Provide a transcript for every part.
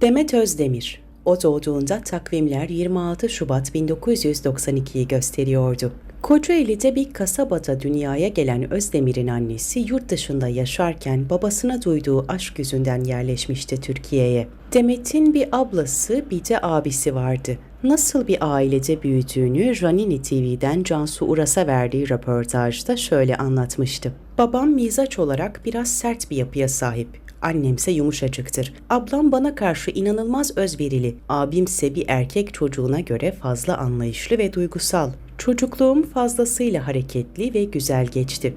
Demet Özdemir O doğduğunda takvimler 26 Şubat 1992'yi gösteriyordu. Kocaeli'de bir kasabada dünyaya gelen Özdemir'in annesi yurt dışında yaşarken babasına duyduğu aşk yüzünden yerleşmişti Türkiye'ye. Demet'in bir ablası bir de abisi vardı. Nasıl bir ailede büyüdüğünü Ranini TV'den Cansu Uras'a verdiği röportajda şöyle anlatmıştı. Babam mizaç olarak biraz sert bir yapıya sahip. Annemse yumuşacıktır. Ablam bana karşı inanılmaz özverili. Abimse bir erkek çocuğuna göre fazla anlayışlı ve duygusal. Çocukluğum fazlasıyla hareketli ve güzel geçti.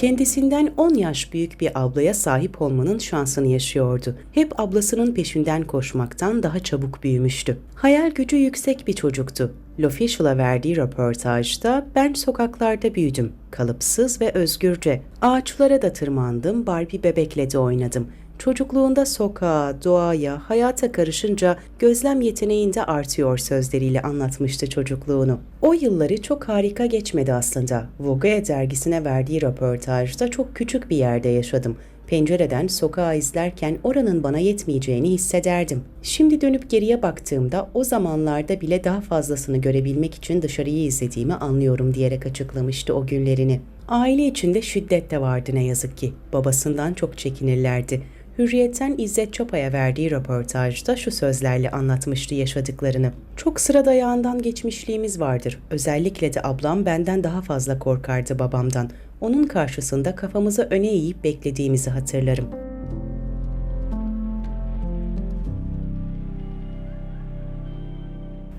Kendisinden 10 yaş büyük bir ablaya sahip olmanın şansını yaşıyordu. Hep ablasının peşinden koşmaktan daha çabuk büyümüştü. Hayal gücü yüksek bir çocuktu. L'Official'a verdiği röportajda ben sokaklarda büyüdüm. Kalıpsız ve özgürce. Ağaçlara da tırmandım, Barbie bebekle de oynadım. Çocukluğunda sokağa, doğaya, hayata karışınca gözlem yeteneğinde artıyor sözleriyle anlatmıştı çocukluğunu. O yılları çok harika geçmedi aslında. Vogue dergisine verdiği röportajda çok küçük bir yerde yaşadım. Pencereden sokağa izlerken oranın bana yetmeyeceğini hissederdim. Şimdi dönüp geriye baktığımda o zamanlarda bile daha fazlasını görebilmek için dışarıyı izlediğimi anlıyorum diyerek açıklamıştı o günlerini. Aile içinde şiddet de vardı ne yazık ki. Babasından çok çekinirlerdi. Hürriyet'ten İzzet Çopa'ya verdiği röportajda şu sözlerle anlatmıştı yaşadıklarını. Çok sıradayağından geçmişliğimiz vardır. Özellikle de ablam benden daha fazla korkardı babamdan. Onun karşısında kafamızı öne eğip beklediğimizi hatırlarım.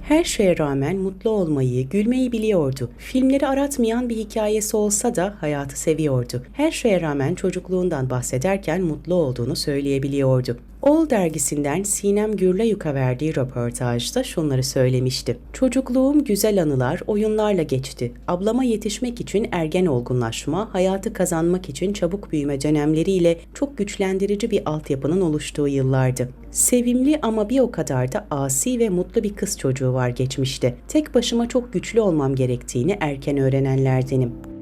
Her şeye rağmen mutlu olmayı, gülmeyi biliyordu. Filmleri aratmayan bir hikayesi olsa da hayatı seviyordu. Her şeye rağmen çocukluğundan bahsederken mutlu olduğunu söyleyebiliyordu. Ol dergisinden Sinem Gürleyuk'a verdiği röportajda şunları söylemişti. Çocukluğum güzel anılar, oyunlarla geçti. Ablama yetişmek için ergen olgunlaşma, hayatı kazanmak için çabuk büyüme dönemleriyle çok güçlendirici bir altyapının oluştuğu yıllardı. Sevimli ama bir o kadar da asi ve mutlu bir kız çocuğu var geçmişte. Tek başıma çok güçlü olmam gerektiğini erken öğrenenlerdenim.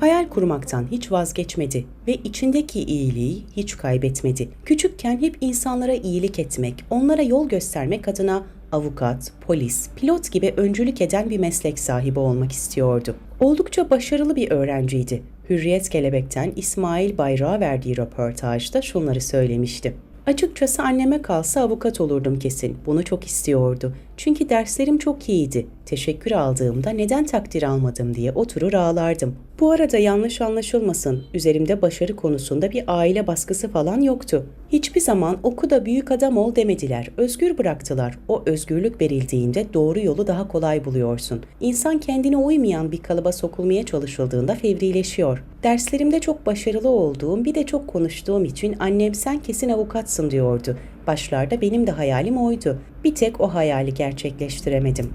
Hayal kurmaktan hiç vazgeçmedi ve içindeki iyiliği hiç kaybetmedi. Küçükken hep insanlara iyilik etmek, onlara yol göstermek adına avukat, polis, pilot gibi öncülük eden bir meslek sahibi olmak istiyordu. Oldukça başarılı bir öğrenciydi. Hürriyet Kelebek'ten İsmail Bayrak'a verdiği röportajda şunları söylemişti. Açıkçası anneme kalsa avukat olurdum kesin. Bunu çok istiyordu. Çünkü derslerim çok iyiydi. Teşekkür aldığımda neden takdir almadım diye oturur ağlardım. Bu arada yanlış anlaşılmasın. Üzerimde başarı konusunda bir aile baskısı falan yoktu. Hiçbir zaman oku da büyük adam ol demediler. Özgür bıraktılar. O özgürlük verildiğinde doğru yolu daha kolay buluyorsun. İnsan kendine uymayan bir kalıba sokulmaya çalışıldığında fevrileşiyor. Derslerimde çok başarılı olduğum bir de çok konuştuğum için annem sen kesin avukatsın diyordu. Başlarda benim de hayalim oydu. Bir tek o hayali gerçekleştiremedim.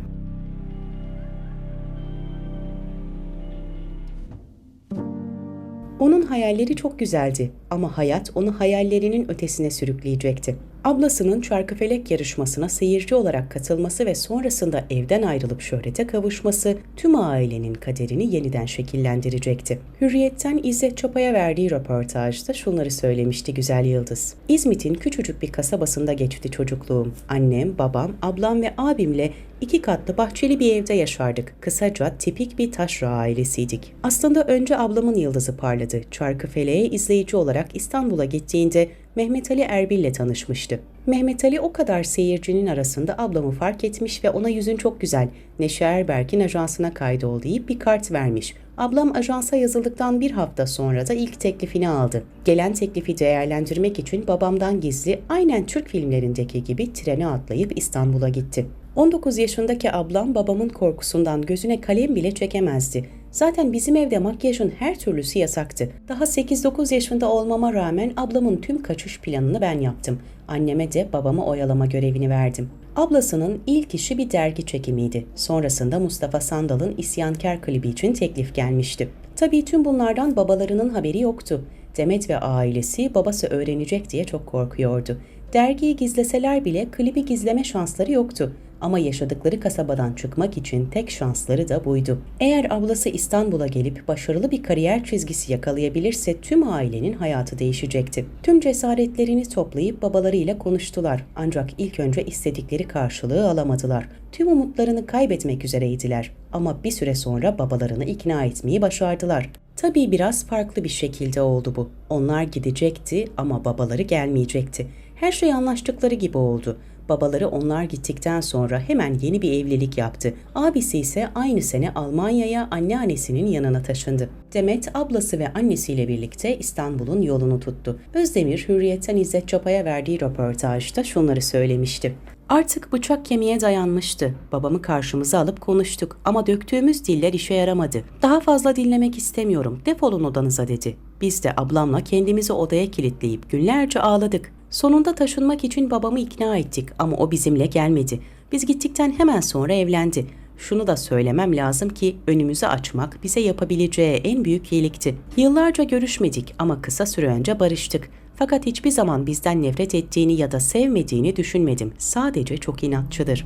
Onun hayalleri çok güzeldi ama hayat onu hayallerinin ötesine sürükleyecekti. Ablasının çarkıfelek yarışmasına seyirci olarak katılması ve sonrasında evden ayrılıp şöhrete kavuşması tüm ailenin kaderini yeniden şekillendirecekti. Hürriyet'ten İzzet Çapa'ya verdiği röportajda şunları söylemişti Güzel Yıldız. İzmit'in küçücük bir kasabasında geçti çocukluğum. Annem, babam, ablam ve abimle iki katlı bahçeli bir evde yaşardık. Kısaca tipik bir taşra ailesiydik. Aslında önce ablamın yıldızı parladı. Çarkıfeleğe izleyici olarak İstanbul'a gittiğinde Mehmet Ali Erbil ile tanışmıştı. Mehmet Ali o kadar seyircinin arasında ablamı fark etmiş ve ona yüzün çok güzel, Neşe Erberk'in ajansına kaydol deyip bir kart vermiş. Ablam ajansa yazıldıktan bir hafta sonra da ilk teklifini aldı. Gelen teklifi değerlendirmek için babamdan gizli aynen Türk filmlerindeki gibi trene atlayıp İstanbul'a gitti. 19 yaşındaki ablam babamın korkusundan gözüne kalem bile çekemezdi. Zaten bizim evde makyajın her türlüsü yasaktı. Daha 8-9 yaşında olmama rağmen ablamın tüm kaçış planını ben yaptım. Anneme de babamı oyalama görevini verdim. Ablasının ilk işi bir dergi çekimiydi. Sonrasında Mustafa Sandal'ın İsyankar klibi için teklif gelmişti. Tabii tüm bunlardan babalarının haberi yoktu. Demet ve ailesi babası öğrenecek diye çok korkuyordu. Dergiyi gizleseler bile klibi gizleme şansları yoktu. Ama yaşadıkları kasabadan çıkmak için tek şansları da buydu. Eğer ablası İstanbul'a gelip başarılı bir kariyer çizgisi yakalayabilirse tüm ailenin hayatı değişecekti. Tüm cesaretlerini toplayıp babalarıyla konuştular. Ancak ilk önce istedikleri karşılığı alamadılar. Tüm umutlarını kaybetmek üzereydiler. Ama bir süre sonra babalarını ikna etmeyi başardılar. Tabii biraz farklı bir şekilde oldu bu. Onlar gidecekti ama babaları gelmeyecekti. Her şey anlaştıkları gibi oldu. Babaları onlar gittikten sonra hemen yeni bir evlilik yaptı. Abisi ise aynı sene Almanya'ya anneannesinin yanına taşındı. Demet ablası ve annesiyle birlikte İstanbul'un yolunu tuttu. Özdemir Hürriyet'ten İzzet Çapa'ya verdiği röportajda şunları söylemişti. Artık bıçak kemiğe dayanmıştı. Babamı karşımıza alıp konuştuk ama döktüğümüz diller işe yaramadı. Daha fazla dinlemek istemiyorum. Defolun odanıza dedi. Biz de ablamla kendimizi odaya kilitleyip günlerce ağladık. Sonunda taşınmak için babamı ikna ettik ama o bizimle gelmedi. Biz gittikten hemen sonra evlendi. Şunu da söylemem lazım ki önümüzü açmak bize yapabileceği en büyük iyilikti. Yıllarca görüşmedik ama kısa süre önce barıştık. Fakat hiçbir zaman bizden nefret ettiğini ya da sevmediğini düşünmedim. Sadece çok inatçıdır.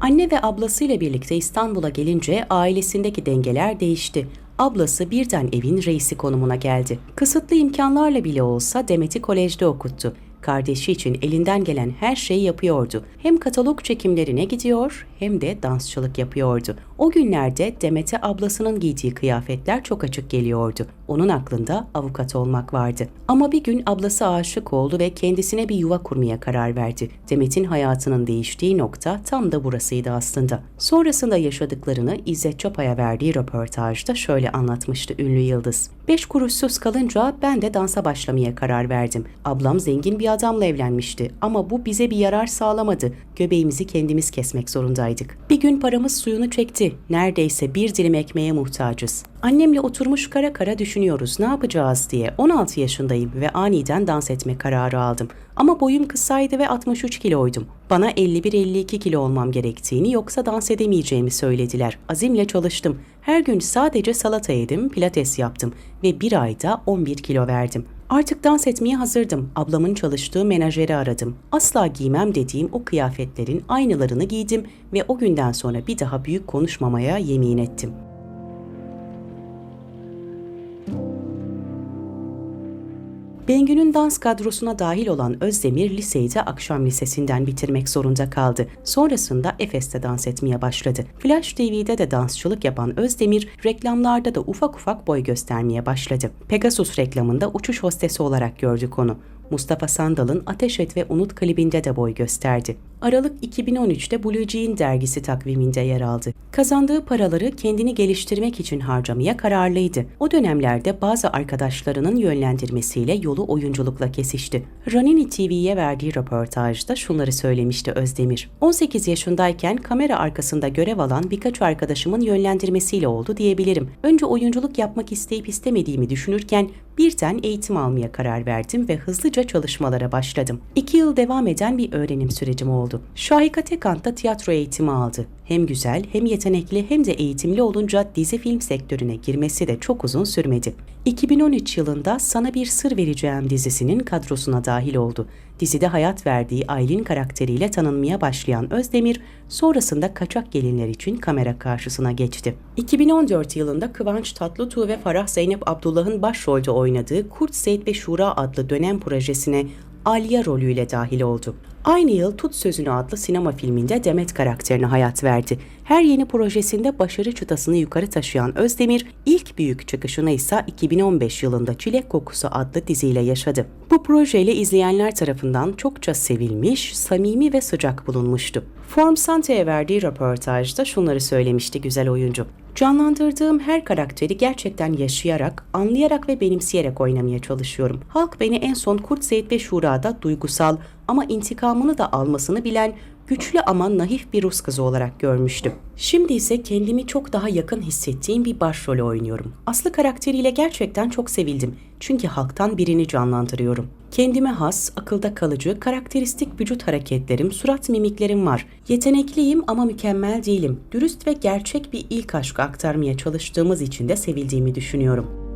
Anne ve ablasıyla birlikte İstanbul'a gelince ailesindeki dengeler değişti. Ablası birden evin reisi konumuna geldi. Kısıtlı imkanlarla bile olsa Demet'i kolejde okuttu. Kardeşi için elinden gelen her şeyi yapıyordu. Hem katalog çekimlerine gidiyor hem de dansçılık yapıyordu. O günlerde Demet'e ablasının giydiği kıyafetler çok açık geliyordu. Onun aklında avukat olmak vardı. Ama bir gün ablası aşık oldu ve kendisine bir yuva kurmaya karar verdi. Demet'in hayatının değiştiği nokta tam da burasıydı aslında. Sonrasında yaşadıklarını İzzet Çapa'ya verdiği röportajda şöyle anlatmıştı ünlü yıldız. Beş kuruşsuz kalınca ben de dansa başlamaya karar verdim. Ablam zengin bir adamla evlenmişti ama bu bize bir yarar sağlamadı. Göbeğimizi kendimiz kesmek zorundaydık. Bir gün paramız suyunu çekti. Neredeyse bir dilim ekmeğe muhtacız. Annemle oturmuş kara kara düşünüyoruz ne yapacağız diye 16 yaşındayım ve aniden dans etme kararı aldım. Ama boyum kısaydı ve 63 kiloydum. Bana 51-52 kilo olmam gerektiğini yoksa dans edemeyeceğimi söylediler. Azimle çalıştım. Her gün sadece salata yedim, pilates yaptım ve bir ayda 11 kilo verdim. Artık dans etmeye hazırdım. Ablamın çalıştığı menajeri aradım. Asla giymem dediğim o kıyafetlerin aynılarını giydim ve o günden sonra bir daha büyük konuşmamaya yemin ettim. Bengü'nün dans kadrosuna dahil olan Özdemir liseyi de akşam lisesinden bitirmek zorunda kaldı. Sonrasında Efes'te dans etmeye başladı. Flash TV'de de dansçılık yapan Özdemir reklamlarda da ufak ufak boy göstermeye başladı. Pegasus reklamında uçuş hostesi olarak gördük onu. Mustafa Sandal'ın Ateş Et ve Unut klibinde de boy gösterdi. Aralık 2013'te Blue Jean dergisi takviminde yer aldı. Kazandığı paraları kendini geliştirmek için harcamaya kararlıydı. O dönemlerde bazı arkadaşlarının yönlendirmesiyle yolu oyunculukla kesişti. Ranini TV'ye verdiği röportajda şunları söylemişti Özdemir. 18 yaşındayken kamera arkasında görev alan birkaç arkadaşımın yönlendirmesiyle oldu diyebilirim. Önce oyunculuk yapmak isteyip istemediğimi düşünürken birden eğitim almaya karar verdim ve hızlıca çalışmalara başladım. İki yıl devam eden bir öğrenim sürecim oldu. Şahika Tekant'ta tiyatro eğitimi aldı. Hem güzel hem yetenekli hem de eğitimli olunca dizi film sektörüne girmesi de çok uzun sürmedi. 2013 yılında Sana Bir Sır Vereceğim dizisinin kadrosuna dahil oldu. Dizide hayat verdiği Aylin karakteriyle tanınmaya başlayan Özdemir, sonrasında kaçak gelinler için kamera karşısına geçti. 2014 yılında Kıvanç Tatlıtuğ ve Farah Zeynep Abdullah'ın başrolde oynadığı Kurt Seyit ve Şura adlı dönem projesine Aliye rolüyle dahil oldu. Aynı yıl Tut Sözünü adlı sinema filminde Demet karakterine hayat verdi. Her yeni projesinde başarı çıtasını yukarı taşıyan Özdemir, ilk büyük çıkışını ise 2015 yılında Çilek Kokusu adlı diziyle yaşadı. Bu projeyle izleyenler tarafından çokça sevilmiş, samimi ve sıcak bulunmuştu. Form Sante'ye verdiği röportajda şunları söylemişti güzel oyuncu. Canlandırdığım her karakteri gerçekten yaşayarak, anlayarak ve benimseyerek oynamaya çalışıyorum. Halk beni en son Kurt Seyit ve Şura'da duygusal ama intikamını da almasını bilen güçlü ama naif bir Rus kızı olarak görmüştüm. Şimdi ise kendimi çok daha yakın hissettiğim bir başrol oynuyorum. Aslı karakteriyle gerçekten çok sevildim. Çünkü halktan birini canlandırıyorum. Kendime has, akılda kalıcı, karakteristik vücut hareketlerim, surat mimiklerim var. Yetenekliyim ama mükemmel değilim. Dürüst ve gerçek bir ilk aşkı aktarmaya çalıştığımız için de sevildiğimi düşünüyorum.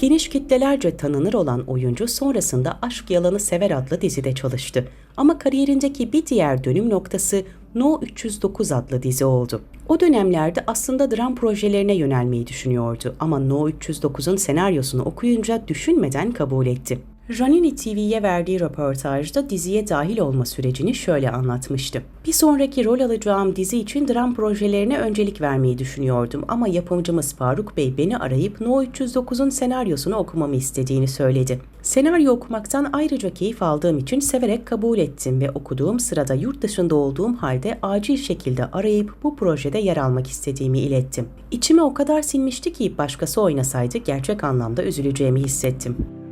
Geniş kitlelerce tanınır olan oyuncu sonrasında Aşk Yalanı Sever adlı dizide çalıştı. Ama kariyerindeki bir diğer dönüm noktası No 309 adlı dizi oldu. O dönemlerde aslında dram projelerine yönelmeyi düşünüyordu ama No 309'un senaryosunu okuyunca düşünmeden kabul etti. Janini TV'ye verdiği röportajda diziye dahil olma sürecini şöyle anlatmıştı. Bir sonraki rol alacağım dizi için dram projelerine öncelik vermeyi düşünüyordum ama yapımcımız Faruk Bey beni arayıp No 309'un senaryosunu okumamı istediğini söyledi. Senaryo okumaktan ayrıca keyif aldığım için severek kabul ettim ve okuduğum sırada yurt dışında olduğum halde acil şekilde arayıp bu projede yer almak istediğimi ilettim. İçime o kadar sinmişti ki başkası oynasaydı gerçek anlamda üzüleceğimi hissettim.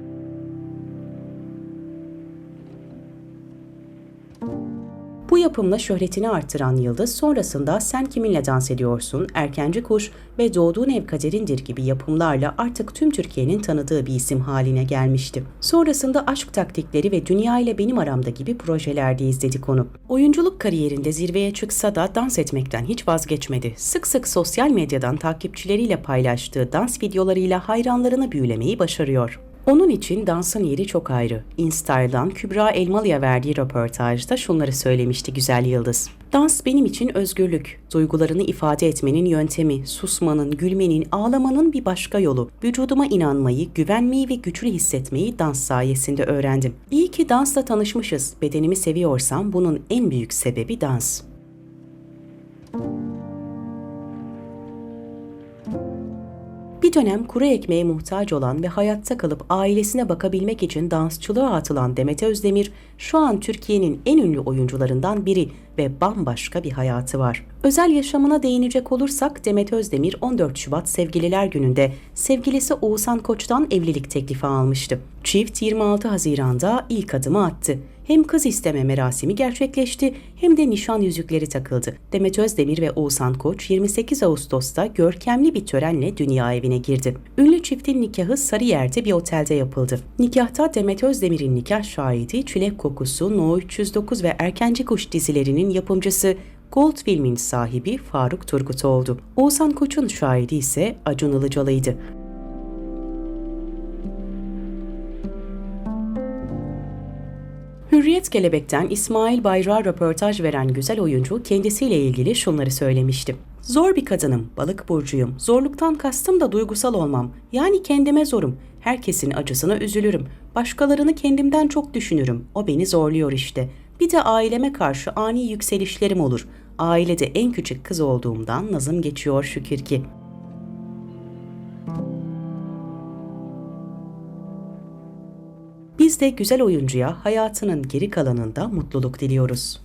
Bu yapımla şöhretini artıran Yıldız sonrasında Sen Kiminle Dans Ediyorsun, Erkenci Kuş ve Doğduğun Ev Kaderindir gibi yapımlarla artık tüm Türkiye'nin tanıdığı bir isim haline gelmişti. Sonrasında Aşk Taktikleri ve Dünya ile Benim Aramda gibi projelerde izledik onu. Oyunculuk kariyerinde zirveye çıksa da dans etmekten hiç vazgeçmedi. Sık sık sosyal medyadan takipçileriyle paylaştığı dans videolarıyla hayranlarını büyülemeyi başarıyor. Onun için dansın yeri çok ayrı. InStyle'dan Kübra Elmalı'ya verdiği röportajda şunları söylemişti güzel yıldız. Dans benim için özgürlük, duygularını ifade etmenin yöntemi, susmanın, gülmenin, ağlamanın bir başka yolu. Vücuduma inanmayı, güvenmeyi ve güçlü hissetmeyi dans sayesinde öğrendim. İyi ki dansla tanışmışız. Bedenimi seviyorsam bunun en büyük sebebi dans. Bir dönem kuru ekmeğe muhtaç olan ve hayatta kalıp ailesine bakabilmek için dansçılığa atılan Demet Özdemir, şu an Türkiye'nin en ünlü oyuncularından biri ve bambaşka bir hayatı var. Özel yaşamına değinecek olursak Demet Özdemir 14 Şubat Sevgililer Günü'nde sevgilisi Oğuzhan Koç'tan evlilik teklifi almıştı. Çift 26 Haziran'da ilk adımı attı. Hem kız isteme merasimi gerçekleşti hem de nişan yüzükleri takıldı. Demet Özdemir ve Oğuzhan Koç 28 Ağustos'ta görkemli bir törenle dünya evine girdi. Ünlü çiftin nikahı Sarıyer'de bir otelde yapıldı. Nikahta Demet Özdemir'in nikah şahidi Çilek Kokusu, No 309 ve Erkenci Kuş dizilerinin yapımcısı Gold filmin sahibi Faruk Turgut oldu. Oğuzhan Koç'un şahidi ise Acun Ilıcalı'ydı. Hürriyet Kelebek'ten İsmail Bayrak'a röportaj veren güzel oyuncu kendisiyle ilgili şunları söylemişti. Zor bir kadınım, balık burcuyum. Zorluktan kastım da duygusal olmam. Yani kendime zorum. Herkesin acısına üzülürüm. Başkalarını kendimden çok düşünürüm. O beni zorluyor işte. Bir de aileme karşı ani yükselişlerim olur. Ailede en küçük kız olduğumdan nazım geçiyor şükür ki. Biz de güzel oyuncuya hayatının geri kalanında mutluluk diliyoruz.